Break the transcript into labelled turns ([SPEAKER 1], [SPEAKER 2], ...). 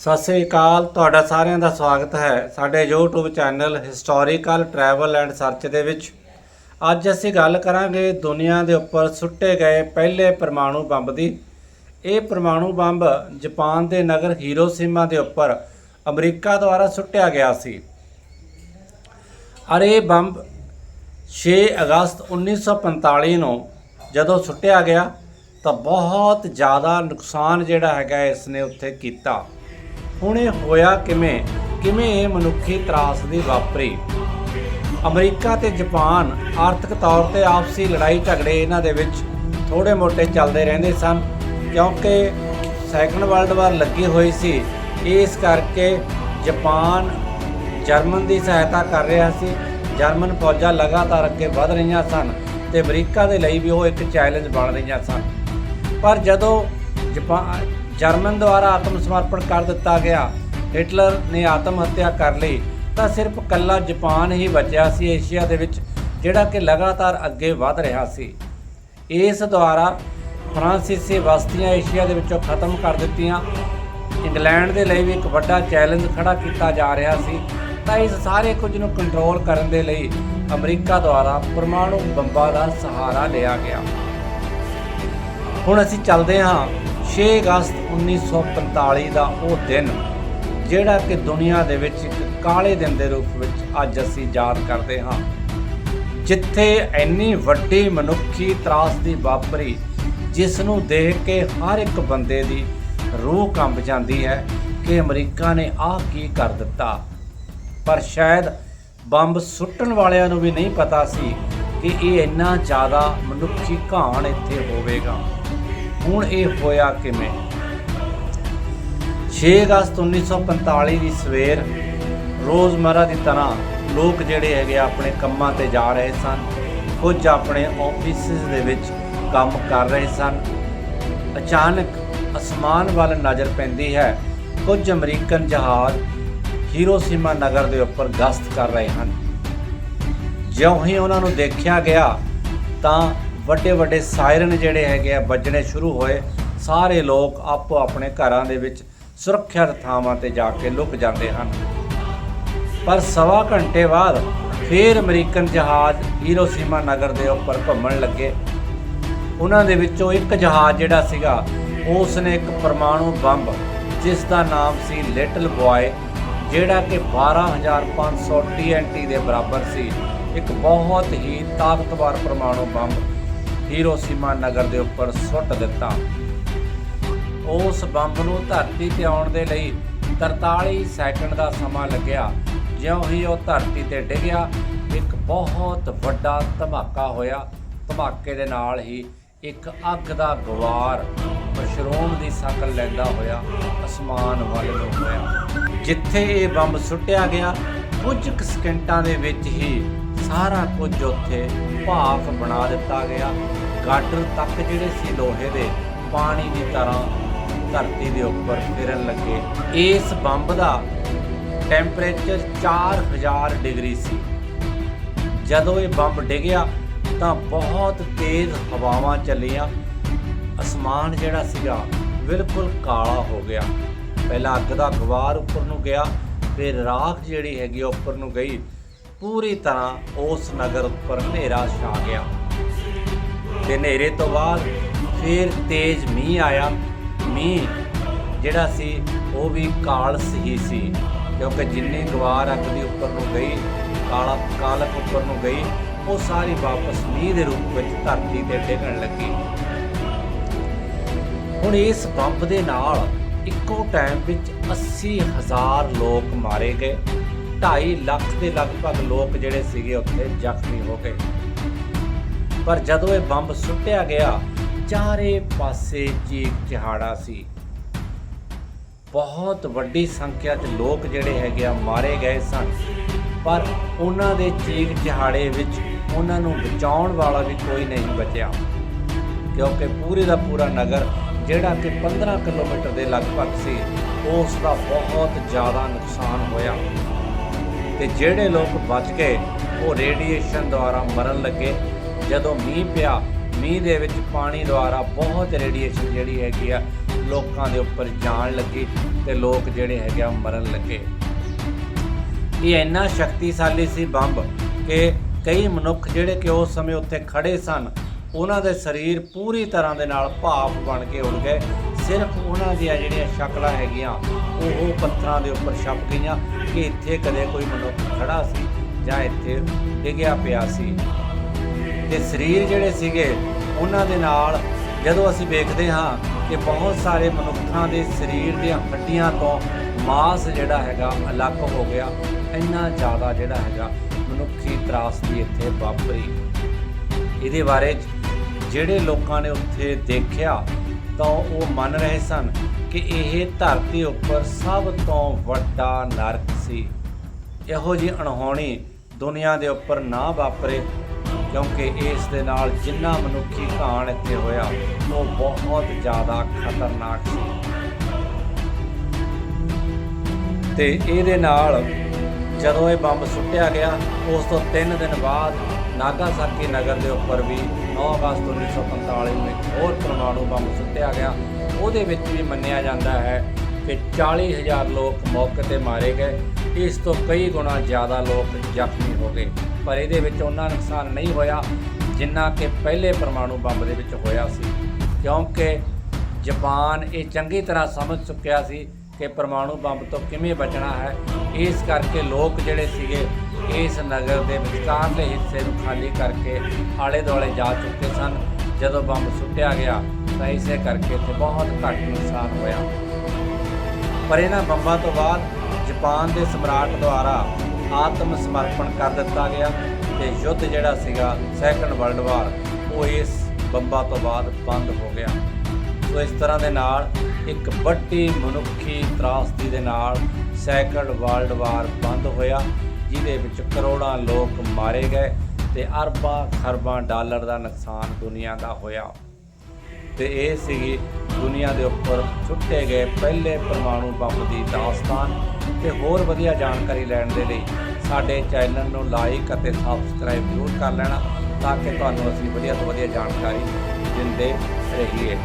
[SPEAKER 1] ਸਤਿ ਸ੍ਰੀ ਅਕਾਲ, ਤੁਹਾਡਾ ਸਾਰਿਆਂ ਦਾ ਸਵਾਗਤ ਹੈ ਸਾਡੇ YouTube channel historical travel and search ਦੇ ਵਿੱਚ। ਅੱਜ ਅਸੀਂ ਗੱਲ ਕਰਾਂਗੇ ਦੁਨੀਆ ਦੇ ਉੱਪਰ ਸੁੱਟੇ ਗਏ ਪਹਿਲੇ ਪਰਮਾਣੂ ਬੰਬ ਦੀ। ਇਹ ਪਰਮਾਣੂ ਬੰਬ ਜਾਪਾਨ ਦੇ ਨਗਰ ਹੀਰੋਸ਼ੀਮਾ ਦੇ ਉੱਪਰ ਅਮਰੀਕਾ ਦੁਆਰਾ ਸੁੱਟਿਆ ਗਿਆ ਸੀ। ਔਰ ਇਹ ਬੰਬ 6 ਅਗਸਤ 1945 ਨੂੰ ਜਦੋਂ ਸੁੱਟਿਆ ਗਿਆ ਤਾਂ ਬਹੁਤ ਜ਼ਿਆਦਾ ਨੁਕਸਾਨ ਜਿਹੜਾ ਹੈਗਾ ਇਸ ਨੇ ਉੱਥੇ ਕੀਤਾ। ਹੁਣ ਇਹ ਹੋਇਆ ਕਿਵੇਂ? ਕਿਵੇਂ ਇਹ ਮਨੁੱਖੀ ਤਰਾਸਦੀ ਵਾਪਰੀ? ਅਮਰੀਕਾ ਤੇ ਜਾਪਾਨ ਆਰਥਿਕ ਤੌਰ ਤੇ ਆਪਸੀ ਲੜਾਈ ਝਗੜੇ ਇਹਨਾਂ ਦੇ ਵਿੱਚ ਥੋੜੇ ਮੋਟੇ ਚੱਲਦੇ ਰਹਿੰਦੇ ਸਨ, ਕਿਉਂਕਿ ਸੈਕੰਡ ਵਰਲਡ ਵਾਰ ਲੱਗੀ ਹੋਈ ਸੀ। ਇਸ ਕਰਕੇ ਜਾਪਾਨ ਜਰਮਨ ਦੀ ਸਹਾਇਤਾ ਕਰ ਰਿਹਾ ਸੀ। ਜਰਮਨ ਫੌਜਾਂ ਲਗਾਤਾਰ ਅੱਗੇ ਵਧ ਰਹੀਆਂ ਸਨ ਤੇ ਅਮਰੀਕਾ ਦੇ ਲਈ ਵੀ ਉਹ ਇੱਕ ਚੈਲੰਜ ਬਣ ਰਹੀਆਂ ਸਨ। ਪਰ ਜਦੋਂ ਜਾਪਾਨ ਜਰਮਨ ਦੁਆਰਾ ਆਤਮ ਸਮਰਪਣ ਕਰ ਦਿੱਤਾ ਗਿਆ। ਹਿਟਲਰ ਨੇ ਆਤਮ ਹੱਤਿਆ ਕਰ ਲਈ। ਤਾਂ ਸਿਰਫ ਕੱਲਾ ਜਾਪਾਨ ਹੀ ਬਚਿਆ ਸੀ ਏਸ਼ੀਆ ਦੇ ਵਿੱਚ, ਜਿਹੜਾ ਕਿ ਲਗਾਤਾਰ ਅੱਗੇ ਵਧ ਰਿਹਾ ਸੀ। ਇਸ ਦੁਆਰਾ ਫਰਾਂਸੀਸੀ ਬਸਤੀਆਂ ਏਸ਼ੀਆ ਦੇ ਵਿੱਚੋਂ ਖਤਮ ਕਰ ਦਿੱਤੀਆਂ। ਇੰਗਲੈਂਡ ਦੇ ਲਈ ਵੀ ਇੱਕ ਵੱਡਾ ਚੈਲੰਜ ਖੜਾ ਕੀਤਾ ਜਾ ਰਿਹਾ ਸੀ। ਤਾਂ ਇਸ ਸਾਰੇ ਕੁਝ ਨੂੰ ਕੰਟਰੋਲ ਕਰਨ ਦੇ ਲਈ ਅਮਰੀਕਾ ਦੁਆਰਾ ਪਰਮਾਣੂ ਬੰਬਾਂ ਦਾ ਸਹਾਰਾ ਲਿਆ ਗਿਆ। ਹੁਣ ਅਸੀਂ ਚੱਲਦੇ ਹਾਂ। 6 ਅਗਸਤ 1945 ਦਾ ਉਹ ਦਿਨ, ਜਿਹੜਾ ਕਿ ਦੁਨੀਆ ਦੇ ਵਿੱਚ ਇੱਕ ਕਾਲੇ ਦਿਨ ਦੇ ਰੂਪ ਵਿੱਚ ਅੱਜ ਅਸੀਂ ਯਾਦ ਕਰਦੇ ਹਾਂ। ਜਿੱਥੇ ਇੰਨੀ ਵੱਡੀ ਮਨੁੱਖੀ ਤਰਾਸਦੀ ਵਾਪਰੀ ਜਿਸ ਨੂੰ ਦੇਖ ਕੇ ਹਰ ਇੱਕ ਬੰਦੇ ਦੀ ਰੂਹ ਕੰਬ ਜਾਂਦੀ ਹੈ ਕਿ ਅਮਰੀਕਾ ਨੇ ਆਹ ਕੀ ਕਰ ਦਿੱਤਾ। ਪਰ ਸ਼ਾਇਦ ਬੰਬ ਸੁੱਟਣ ਵਾਲਿਆਂ ਨੂੰ ਵੀ ਨਹੀਂ ਪਤਾ ਸੀ ਕਿ ਇਹ ਇੰਨਾ ਜ਼ਿਆਦਾ ਮਨੁੱਖੀ ਘਾਣ ਇੱਥੇ ਹੋਵੇਗਾ। ਹੁਣ ਇਹ ਹੋਇਆ ਕਿਵੇਂ? 6 ਅਗਸਤ 1945 ਦੀ ਸਵੇਰ ਰੋਜ਼ਮਰਾ ਦੀ ਤਰ੍ਹਾਂ ਲੋਕ ਜਿਹੜੇ ਹੈਗੇ ਆ ਆਪਣੇ ਕੰਮਾਂ ਤੇ ਜਾ ਰਹੇ ਸਨ, ਕੁਝ ਆਪਣੇ ਆਫਿਸਿਸ ਦੇ ਵਿੱਚ ਕੰਮ ਕਰ ਰਹੇ ਸਨ। ਅਚਾਨਕ ਅਸਮਾਨ ਵੱਲ ਨਜ਼ਰ ਪੈਂਦੀ ਹੈ, ਕੁਝ ਅਮਰੀਕਨ ਜਹਾਜ਼ ਹੀਰੋਸ਼ੀਮਾ ਨਗਰ ਦੇ ਉੱਪਰ ਗਸ਼ਤ ਕਰ ਰਹੇ ਹਨ। ਜਿਉਂ ਹੀ ਉਹਨਾਂ ਨੂੰ ਦੇਖਿਆ ਗਿਆ ਤਾਂ ਵੱਡੇ ਵੱਡੇ ਸਾਇਰਨ ਜਿਹੜੇ ਹੈਗੇ ਆ ਵੱਜਣੇ ਸ਼ੁਰੂ ਹੋਏ। ਸਾਰੇ ਲੋਕ ਆਪੋ ਆਪਣੇ ਘਰਾਂ ਦੇ ਵਿੱਚ ਸੁਰੱਖਿਅਤ ਥਾਵਾਂ ਤੇ ਜਾ ਕੇ ਲੁਕ ਜਾਂਦੇ ਹਨ। ਪਰ ਸਵਾ ਘੰਟੇ ਬਾਅਦ ਫੇਰ ਅਮਰੀਕਨ ਜਹਾਜ਼ ਹੀਰੋਸ਼ੀਮਾ ਨਗਰ ਦੇ ਉੱਪਰ ਘੁੰਮਣ ਲੱਗੇ। ਉਹਨਾਂ ਦੇ ਵਿੱਚੋਂ ਇੱਕ ਜਹਾਜ਼ ਜਿਹੜਾ ਸੀਗਾ ਉਸ ਨੇ ਇੱਕ ਪਰਮਾਣੂ ਬੰਬ, ਜਿਸ ਦਾ ਨਾਮ ਸੀ ਲਿਟਲ ਬॉय ਜਿਹੜਾ ਕਿ 12500 TNT ਦੇ ਬਰਾਬਰ ਸੀ। ਇੱਕ ਬਹੁਤ ਹੀ ਤਾਕਤਵਰ ਪਰਮਾਣੂ ਬੰਬ ਹੀਰੋਸ਼ੀਮਾ ਨਗਰ ਦੇ ਉੱਪਰ ਸੁੱਟ ਦਿੱਤਾ। ਉਸ ਬੰਬ ਨੂੰ ਧਰਤੀ ਤੇ ਆਉਣ ਦੇ ਲਈ 43 ਸੈਕਿੰਡ ਦਾ ਸਮਾਂ ਲੱਗਿਆ। ਜਿਉਂ ਹੀ ਉਹ ਧਰਤੀ ਤੇ ਡਿੱਗਿਆ, ਇੱਕ ਬਹੁਤ ਵੱਡਾ ਧਮਾਕਾ ਹੋਇਆ। ਧਮਾਕੇ ਦੇ ਨਾਲ ਹੀ ਇੱਕ ਅੱਗ ਦਾ ਗਵਾਰ ਮਸ਼ਰੂਮ ਦੀ ਸ਼ਕਲ ਲੈਂਦਾ ਹੋਇਆ ਅਸਮਾਨ ਵੱਲ ਨੂੰ ਹੋਇਆ। ਜਿੱਥੇ ਇਹ ਬੰਬ ਸੁੱਟਿਆ ਗਿਆ, ਕੁਝ ਕੁ ਸਕਿੰਟਾਂ ਦੇ ਵਿੱਚ ਹੀ ਸਾਰਾ ਕੁਝ ਉੱਥੇ ਭਾਫ ਬਣਾ ਦਿੱਤਾ ਗਿਆ। ਗਾਡਰ ਤੱਕ ਜਿਹੜੇ ਸੀ ਲੋਹੇ ਦੇ, ਪਾਣੀ ਦੀ ਤਰ੍ਹਾਂ ਧਰਤੀ ਦੇ ਉੱਪਰ ਫਿਰਨ ਲੱਗੇ। ਇਸ ਬੰਬ ਦਾ ਟੈਂਪਰੇਚਰ 4000 ਡਿਗਰੀ ਸੀ। ਜਦੋਂ ਇਹ ਬੰਬ ਡਿੱਗਿਆ, ਤਾਂ ਬਹੁਤ ਤੇਜ਼ ਹਵਾਵਾਂ ਚੱਲੀਆਂ। ਅਸਮਾਨ ਜਿਹੜਾ ਸੀਗਾ ਬਿਲਕੁਲ ਕਾਲਾ ਹੋ ਗਿਆ। ਪਹਿਲਾਂ ਅੱਗ ਦਾ ਗਵਾਰ ਉੱਪਰ ਨੂੰ ਗਿਆ, ਫਿਰ ਰਾਖ ਜਿਹੜੀ ਹੈਗੀ ਉਹ ਉੱਪਰ ਨੂੰ ਗਈ। ਪੂਰੀ ਤਰ੍ਹਾਂ ਉਸ ਨਗਰ ਉੱਪਰ ਹਨੇਰਾ ਛਾ ਗਿਆ। ਤੇ ਹਨੇਰੇ ਤੋਂ ਬਾਅਦ ਫਿਰ ਤੇਜ਼ ਮੀਂਹ ਆਇਆ। ਮੀਂਹ ਜਿਹੜਾ ਸੀ, ਉਹ ਵੀ ਕਾਲਸ ਹੀ ਸੀ, ਕਿਉਂਕਿ ਜਿੰਨੀ ਗਵਾਰ ਅੱਗ ਦੇ ਉੱਪਰ ਨੂੰ ਗਈ, ਕਾਲਾ ਕਾਲਕ ਉੱਪਰ ਨੂੰ ਗਈ, ਉਹ ਸਾਰੀ ਵਾਪਸ ਮੀਂਹ ਦੇ ਰੂਪ ਵਿੱਚ ਧਰਤੀ ਤੇ ਡਿੱਗਣ ਲੱਗੀ। ਹੁਣ ਇਸ ਬੰਬ ਦੇ ਨਾਲ ਇੱਕੋ ਟਾਈਮ ਵਿੱਚ 80000 ਲੋਕ ਮਾਰੇ ਗਏ। 2.5 ਲੱਖ ਦੇ ਲਗਭਗ ਲੋਕ ਜਿਹੜੇ ਸੀਗੇ ਉੱਥੇ ਜ਼ਖਮੀ ਹੋ ਗਏ। ਪਰ ਜਦੋਂ ਇਹ ਬੰਬ ਸੁੱਟਿਆ ਗਿਆ, ਚਾਰੇ ਪਾਸੇ ਚੀਕ ਚਿਹਾੜਾ ਸੀ। ਬਹੁਤ ਵੱਡੀ ਸੰਖਿਆ 'ਚ ਲੋਕ ਜਿਹੜੇ ਹੈਗੇ ਆ ਮਾਰੇ ਗਏ ਸਨ। ਪਰ ਉਹਨਾਂ ਦੇ ਚੀਕ ਚਿਹਾੜੇ ਵਿੱਚ ਉਹਨਾਂ ਨੂੰ ਬਚਾਉਣ ਵਾਲਾ ਵੀ ਕੋਈ ਨਹੀਂ ਬਚਿਆ। ਕਿਉਂਕਿ ਪੂਰੇ ਦਾ ਪੂਰਾ ਨਗਰ, ਜਿਹੜਾ ਕਿ 15 ਕਿਲੋਮੀਟਰ ਦੇ ਲਗਭਗ ਸੀ, ਉਸ ਦਾ ਬਹੁਤ ਜ਼ਿਆਦਾ ਨੁਕਸਾਨ ਹੋਇਆ। ਤੇ ਜਿਹੜੇ ਲੋਕ ਬਚ ਗਏ ਉਹ ਰੇਡੀਏਸ਼ਨ ਦੁਆਰਾ ਮਰਨ ਲੱਗੇ, ਜਦੋਂ ਮੀਂਹ ਪਿਆ, ਮੀਂਹ ਦੇ ਵਿੱਚ ਪਾਣੀ ਦੁਆਰਾ ਬਹੁਤ ਰੇਡੀਏਸ਼ਨ ਜਿਹੜੀ ਹੈਗੀ ਆ, ਲੋਕਾਂ ਦੇ ਉੱਪਰ ਜਾਣ ਲੱਗੀ ਤੇ ਲੋਕ ਜਿਹੜੇ ਹੈਗੇ ਆ ਮਰਨ ਲੱਗੇ। ਇਹ ਇੰਨਾ ਸ਼ਕਤੀਸ਼ਾਲੀ ਸੀ ਬੰਬ ਕਿ ਕਈ ਮਨੁੱਖ ਜਿਹੜੇ ਕਿ ਉਸ ਸਮੇਂ ਉੱਥੇ ਖੜੇ ਸਨ, ਉਹਨਾਂ ਦੇ ਸਰੀਰ ਪੂਰੀ ਤਰ੍ਹਾਂ ਦੇ ਨਾਲ ਭਾਪ ਬਣ ਕੇ ਉੱਡ ਗਏ। ਉਹਨਾਂ ਦੀਆਂ ਜਿਹੜੀਆਂ ਸ਼ਕਲਾਂ ਹੈਗੀਆਂ, ਉਹ ਪੱਥਰਾਂ ਦੇ ਉੱਪਰ ਛਪ ਗਈਆਂ ਕਿ ਇੱਥੇ ਕਦੇ ਕੋਈ ਮਨੁੱਖ ਖੜਾ ਸੀ ਜਾਂ ਇੱਥੇ ਡਿੱਗਿਆ ਪਿਆ ਸੀ। ਤੇ ਸਰੀਰ ਜਿਹੜੇ ਸੀਗੇ, ਉਹਨਾਂ ਦੇ ਨਾਲ ਜਦੋਂ ਅਸੀਂ ਵੇਖਦੇ ਹਾਂ ਕਿ ਬਹੁਤ ਸਾਰੇ ਮਨੁੱਖਾਂ ਦੇ ਸਰੀਰ ਦੀਆਂ ਹੱਡੀਆਂ ਤੋਂ ਮਾਸ ਜਿਹੜਾ ਹੈਗਾ ਅਲੱਗ ਹੋ ਗਿਆ, ਇੰਨਾ ਜ਼ਿਆਦਾ ਜਿਹੜਾ ਹੈਗਾ ਮਨੁੱਖੀ ਤਰਾਸਦੀ ਇੱਥੇ ਵਾਪਰੀ। ਇਹਦੇ ਬਾਰੇ 'ਚ ਜਿਹੜੇ ਲੋਕਾਂ ਨੇ ਉੱਥੇ ਦੇਖਿਆ ਤਾਂ ਉਹ ਮੰਨ ਰਹੇ ਸਨ ਕਿ ਇਹ ਧਰਤੀ ਉੱਪਰ ਸਭ ਤੋਂ ਵੱਡਾ ਨਰਕ ਸੀ। ਇਹੋ ਜਿਹੀ ਅਣਹੋਣੀ ਦੁਨੀਆ ਦੇ ਉੱਪਰ ਨਾ ਵਾਪਰੇ, ਕਿਉਂਕਿ ਇਸ ਦੇ ਨਾਲ ਜਿੰਨਾ ਮਨੁੱਖੀ ਘਾਣ ਇੱਥੇ ਹੋਇਆ, ਉਹ ਬਹੁਤ ਜ਼ਿਆਦਾ ਖਤਰਨਾਕ ਸੀ। ਤੇ ਇਹਦੇ ਨਾਲ ਜਦੋਂ ਇਹ ਬੰਬ ਸੁੱਟਿਆ ਗਿਆ, ਉਸ ਤੋਂ 3 ਦਿਨ ਬਾਅਦ ਨਾਗਾਸਾਕੀ ਨਗਰ ਦੇ ਉੱਪਰ ਵੀ 9 ਅਗਸਤ 1945 ਨੂੰ ਇੱਕ ਹੋਰ ਪਰਮਾਣੂ ਬੰਬ ਸੁੱਟਿਆ ਗਿਆ। ਉਹਦੇ ਵਿੱਚ ਵੀ ਮੰਨਿਆ ਜਾਂਦਾ ਹੈ ਕਿ 40000 ਲੋਕ ਮੌਕੇ ਤੇ ਮਾਰੇ ਗਏ। ਇਸ ਤੋਂ ਕਈ ਗੁਣਾ ਜ਼ਿਆਦਾ ਲੋਕ ਜ਼ਖਮੀ ਹੋ ਗਏ। ਪਰ ਇਹਦੇ ਵਿੱਚ ਉਹਨਾਂ ਨੁਕਸਾਨ ਨਹੀਂ ਹੋਇਆ, ਜਿੰਨਾ ਕਿ ਪਹਿਲੇ ਪਰਮਾਣੂ ਬੰਬ ਦੇ ਵਿੱਚ ਹੋਇਆ ਸੀ। ਕਿਉਂਕਿ ਜਾਪਾਨ ਇਹ ਚੰਗੀ ਤਰ੍ਹਾਂ ਸਮਝ ਚੁੱਕਿਆ ਸੀ ਕਿ ਪਰਮਾਣੂ ਬੰਬ ਤੋਂ ਕਿਵੇਂ ਬਚਣਾ ਹੈ, ਇਸ ਕਰਕੇ ਲੋਕ ਜਿਹੜੇ ਸੀਗੇ, ਇਸ ਨਗਰ ਦੇ ਵਿਚਕਾਰਲੇ ਹਿੱਸੇ ਨੂੰ ਖਾਲੀ ਕਰਕੇ ਆਲੇ ਦੁਆਲੇ ਜਾ ਚੁੱਕੇ ਸਨ। ਜਦੋਂ ਬੰਬ ਸੁੱਟਿਆ ਗਿਆ, ਤਾਂ ਇਸੇ ਕਰਕੇ ਇੱਥੇ ਬਹੁਤ ਘੱਟ ਨੁਕਸਾਨ ਹੋਇਆ। ਪਰ ਇਹਨਾਂ ਬੰਬਾਂ ਤੋਂ ਬਾਅਦ ਜਾਪਾਨ ਦੇ ਸਮਰਾਟ ਦੁਆਰਾ ਆਤਮ ਸਮਰਪਣ ਕਰ ਦਿੱਤਾ ਗਿਆ ਤੇ ਯੁੱਧ ਜਿਹੜਾ ਸੀਗਾ ਸੈਕੰਡ ਵਰਲਡ ਵਾਰ ਉਹ ਇਸ ਬੰਬਾਂ ਤੋਂ ਬਾਅਦ ਬੰਦ ਹੋ ਗਿਆ। ਸੋ ਇਸ ਤਰ੍ਹਾਂ ਦੇ ਨਾਲ ਇੱਕ ਵੱਡੀ ਮਨੁੱਖੀ ਤਰਾਸਦੀ ਦੇ ਨਾਲ ਸੈਕੰਡ ਵਰਲਡ ਵਾਰ ਬੰਦ ਹੋਇਆ, ਜਿਹਦੇ ਵਿੱਚ ਕਰੋੜਾਂ ਲੋਕ ਮਾਰੇ ਗਏ ਤੇ ਅਰਬਾਂ ਖਰਬਾਂ ਡਾਲਰ ਦਾ ਨੁਕਸਾਨ ਦੁਨੀਆ ਦਾ ਹੋਇਆ। ਤੇ ਇਹ ਸੀਗੀ ਦੁਨੀਆ ਦੇ ਉੱਪਰ ਛੁੱਟੇ ਗਏ ਪਹਿਲੇ ਪਰਮਾਣੂ ਬੰਬ ਦੀ ਦਾਸਤਾਨ। ਤੇ ਹੋਰ ਵਧੀਆ ਜਾਣਕਾਰੀ ਲੈਣ ਦੇ ਲਈ ਸਾਡੇ ਚੈਨਲ ਨੂੰ ਲਾਈਕ ਅਤੇ ਸਬਸਕ੍ਰਾਈਬ ਜ਼ਰੂਰ ਕਰ ਲੈਣਾ, ਤਾਂ ਕਿ ਤੁਹਾਨੂੰ ਅਸੀਂ ਵਧੀਆ ਤੋਂ ਵਧੀਆ ਜਾਣਕਾਰੀ ਦਿੰਦੇ ਰਹੀਏ।